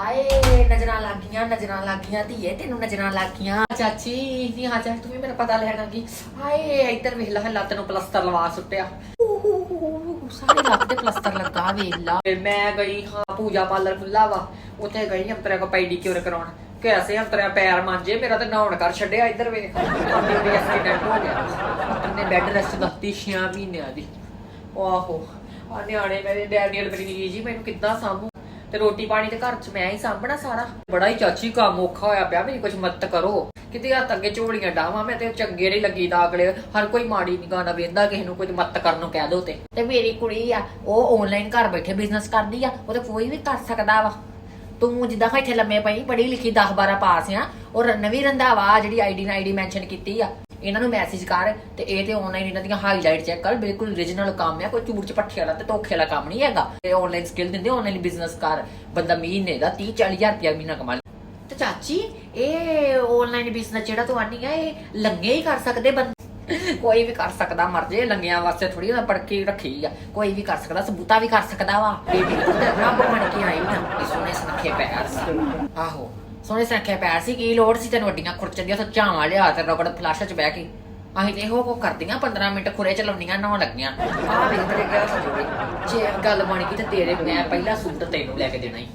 ਹਾਏ, ਨਜ਼ਰਾਂ ਲੱਗ ਗਈਆਂ ਨਜ਼ਰਾਂ ਲੱਗ ਗਈਆਂ ਧੀਏ, ਤੈਨੂੰ ਨਜ਼ਰਾਂ ਲੱਗ ਗਈਆਂ ਚਾਚੀ ਨਹੀਂ ਹਾਂ, ਚਾਚੀ, ਤੂੰ ਵੀ ਮੇਰਾ ਪਤਾ ਲੈਣਾ ਕੀ ਹਾਏ, ਇੱਧਰ ਵੇਖ ਲੈ, ਲੱਤ ਨੂੰ ਪਲਸਤਰ ਲਵਾ ਸੁੱਟਿਆ। ਸਾਰੇ ਲੱਤ ਤੇ ਪਲਸਤਰ ਲੱਗਾ, ਵੇਖ ਲਾ। ਮੈਂ ਗਈ, ਹਾਂ, ਪੂਜਾ ਪਾਰਲਰ ਖੁੱਲਾ ਵਾ। ਉੱਥੇ ਗਈ ਅੰਤਰੇ ਕੋ ਪੈਡੀਕਿਉਰ ਕਰਾਉਣ। ਕੈਸੇ ਅੰਤਰਿਆ, ਪੈਰ ਮਾਂਜੇ, ਮੇਰਾ ਤੇ ਨਹਾਉਣ ਕਰ ਛੱਡਿਆ ਇੱਧਰ ਵੇਖ ਆਪਣੀ ਵੀ ਐਕਸੀਡੈਂਟ ਹੋ ਗਿਆ। ਉਹਨੇ ਬੈੱਡ ਰੈਸਟ ਦਿੱਤੀ 6 ਮਹੀਨਿਆਂ ਦੀ। ਆਹੋ। ਆ ਨਿਆਣੇ ਮੇਰੇ, ਡੈਨੀਅਲ ਬਰੀ ਜੀ, ਮੈਨੂੰ ਕਿੱਦਾਂ ਸਾਂਭੂ? ਤੇ ਰੋਟੀ ਪਾਣੀ ਤੇ ਘਰ 'ਚ ਮੈਂ ਹੀ ਸਾਂਭਣਾ ਸਾਰਾ। ਬੜਾ ਹੀ ਚਾਚੀ ਕੰਮ ਔਖਾ ਹੋਇਆ ਪਿਆ ਮੇਰੀ ਕੁਝ ਮਦਦ ਕਰੋ। ਕਿਤੇ ਹੱਥ ਅੱਗੇ ਝੋਲੀਆਂ ਡਾਵਾਂ, ਮੈਂ ਤੇ ਚੰਗੇ ਨਹੀਂ ਲੱਗੀ ਅਗਲੇ, ਹਰ ਕੋਈ ਮਾੜੀ ਨਿਗਾਹ ਨਾਲ ਵੇਂਦਾ, ਕਿਸੇ ਨੂੰ ਕੁਝ ਮਦਦ ਕਰਨ ਨੂੰ ਕਹਿ ਦੋ ਤੇ। ਤੇ ਮੇਰੀ ਕੁੜੀ ਆ, ਉਹ ਆਨਲਾਈਨ ਘਰ ਬੈਠੇ ਬਿਜ਼ਨਸ ਕਰਦੀ ਆ, ਉਹ ਤੇ ਕੋਈ ਵੀ ਕਰ ਸਕਦਾ ਵਾ। ਤੂੰ ਜਿੱਦਾਂ ਇੱਥੇ ਲੰਮੇ ਪਈ ਪੜ੍ਹੀ ਲਿਖੀ 10 12 ਪਾਸ ਆ ਔਰ ਨਵੀਂ ਰੰਧਾਵਾ ਜਿਹੜੀ ਆਈਡੀ ਨਾਲ ਆਈਡੀ ਮੈਂਸ਼ਨ ਕੀਤੀ ਆ। ਇਹਨਾਂ ਨੂੰ ਮੈਸੇਜ ਕਰ ਤੇ ਇਹ ਤੇ ਆਨਲਾਈਨ ਇਹਨਾਂ ਦੀਆਂ ਹਾਈਲਾਈਟ ਚੈੱਕ ਕਰ, ਬਿਲਕੁਲ origignal ਕੰਮ ਆ, ਕੋਈ ਝੂਠ ਚਪੱਠੇ ਵਾਲਾ ਤੇ ਧੋਖੇ ਵਾਲਾ ਕੰਮ ਨਹੀਂ ਹੈਗਾ। ਤੇ ਆਨਲਾਈਨ ਸਕਿੱਲ ਦਿੰਦੇ ਆਨਲਾਈਨ ਬਿਜ਼ਨਸ ਕਰ, ਬੰਦਾ ਮਹੀਨੇ ਦਾ 30 40000 ਰੁਪਇਆ ਮਹੀਨਾ ਕਮਾ ਲੇ। ਤੇ ਚਾਚੀ, ਇਹ ਆਨਲਾਈਨ ਬਿਜ਼ਨਸ ਜਿਹੜਾ ਤੂੰ ਆਨੀ ਆ, ਇਹ ਲੰਗੇ ਹੀ ਕਰ ਸਕਦੇ ਬੰਦੇ। ਕੋਈ ਵੀ ਕਰ ਸਕਦਾ, ਮਰ ਜੇ ਲੰਗਿਆਂ ਵਾਸਤੇ ਥੋੜੀ ਨਾ ਪੜਕੀ ਰੱਖੀ ਆ। ਕੋਈ ਵੀ ਕਰ ਸਕਦਾ, ਸਬੂਤਾ ਵੀ ਕਰ ਸਕਦਾ ਵਾ। ਬੇਬੀ ਰੱਬ ਬਣ ਕੇ ਆਈ ਨਾ ਇਹ ਸੋਹਣੇ ਸੁਨੱਖੇ ਪੈਰ ਆਹੋ। ਸੋਹਣੇ ਸੁਨੱਖੇ ਪੈਰ ਸੀ, ਕੀ ਲੋੜ ਸੀ ਤੈਨੂੰ ਵੱਡੀਆਂ ਖੁਰਚਣ ਦੀਆਂ? ਝਾਵਾਂ ਲਿਆ ਤੇ ਰਬੜ ਫਲਾਸ਼ਾਂ ਚ ਬਹਿ ਕੇ। ਅਸੀਂ ਤੇ ਇਹੋ ਕੋ ਕਰਦੀਆਂ 15 ਮਿੰਟ ਖੁਰੇ ਚਲਾਉਣੀਆਂ ਨਹਾਉਣ ਲੱਗੀਆਂ। ਆਹ ਵੇਖ ਮੇਰੇ ਗਿਆ ਸਜੋੜੇ ਜੇ ਗੱਲ ਬਣ ਗਈ ਤੇ ਤੇਰੇ ਮੈਂ ਪਹਿਲਾ ਸੂਟ ਤੈਨੂੰ ਲੈ ਕੇ ਦੇਣਾ ਹੀ